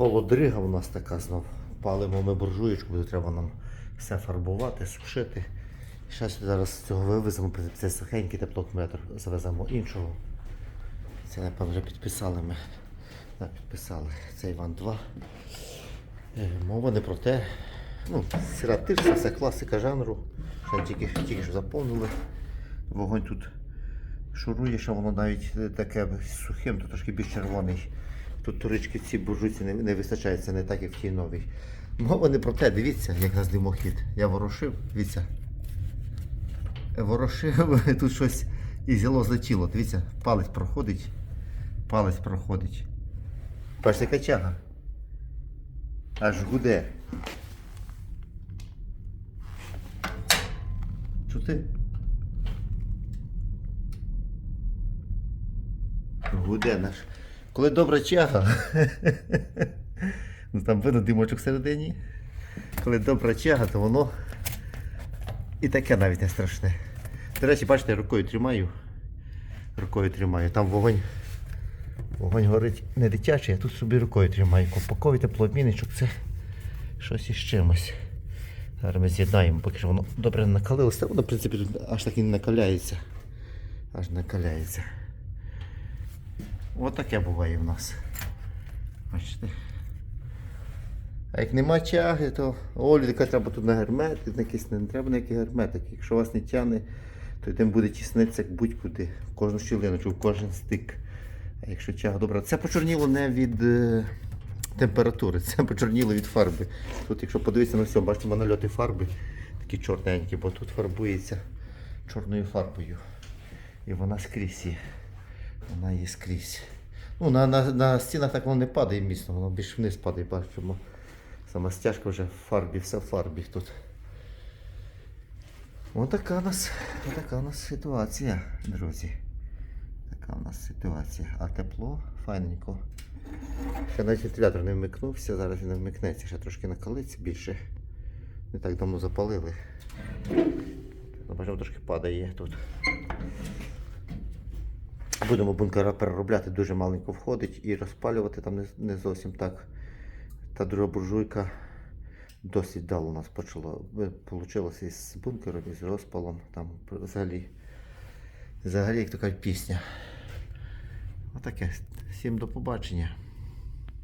холодрига у нас така знов. Палимо ми буржуєчку, буде треба нам все фарбувати, сушити. Зараз зараз цього вивеземо, це сухенький теплометр, завеземо іншого. Це, напевно, вже підписали ми. Так, підписали. Це Іван 2. Е, Мова не про те. Ну, сіра це класика жанру. Ще тільки, тільки що заповнили. Вогонь тут шурує, що воно навіть таке сухим, то трошки більш червоний. Тут турички в цій буржуйці не, не вистачає, не так, як в тій новій. Мова не про те, дивіться, як нас димохід. Я ворошив, дивіться. Ворошив, тут щось і зіло злетіло. Дивіться, палець проходить. Палець проходить. Бачите, яка тяга. Аж гуде. Чути? Гуде наш. Коли добра чага. ну там видно димочок всередині. Коли добра чага, то воно і таке навіть не страшне. До речі, бачите, рукою тримаю. Рукою тримаю. Там вогонь. Вогонь горить не дитячий, я тут собі рукою тримаю. Копаковий теплообмінничок це щось із чимось. Зараз ми з'єднаємо, поки що воно добре накалилося. Воно, в принципі, аж так і не накаляється. Аж накаляється. От таке буває в нас. Бачите. А як нема тяги, то Олі така треба тут на герметик, на якийсь не треба ніякий герметик. Якщо вас не тягне, то тим буде тіснитися будь-куди, в кожну щілиночку, в кожен стик. А якщо тяга добра, це почорніло не від е, температури, це почорніло від фарби. Тут, якщо подивитися на все, бачите, нальоти фарби такі чорненькі, бо тут фарбується чорною фарбою. І вона скрізь. Вона є скрізь. Ну, на, на, на стінах так воно не падає міцно, воно більш вниз падає, бачимо. Сама стяжка вже в фарбі, все в фарбі тут. Ось така у нас, така у нас ситуація, друзі. Така у нас ситуація. А тепло файненько. Ще навіть вентилятор не вмикнувся, зараз він не вмикнеться, ще трошки накалиться більше. Не так давно запалили. Бачимо, трошки падає тут. Будемо бункера переробляти, дуже маленько входить і розпалювати там не, зовсім так. Та друга буржуйка досить дало у нас почало. Получилося із бункером, із розпалом. Там взагалі, взагалі як то кажуть, пісня. Отаке. Всім до побачення.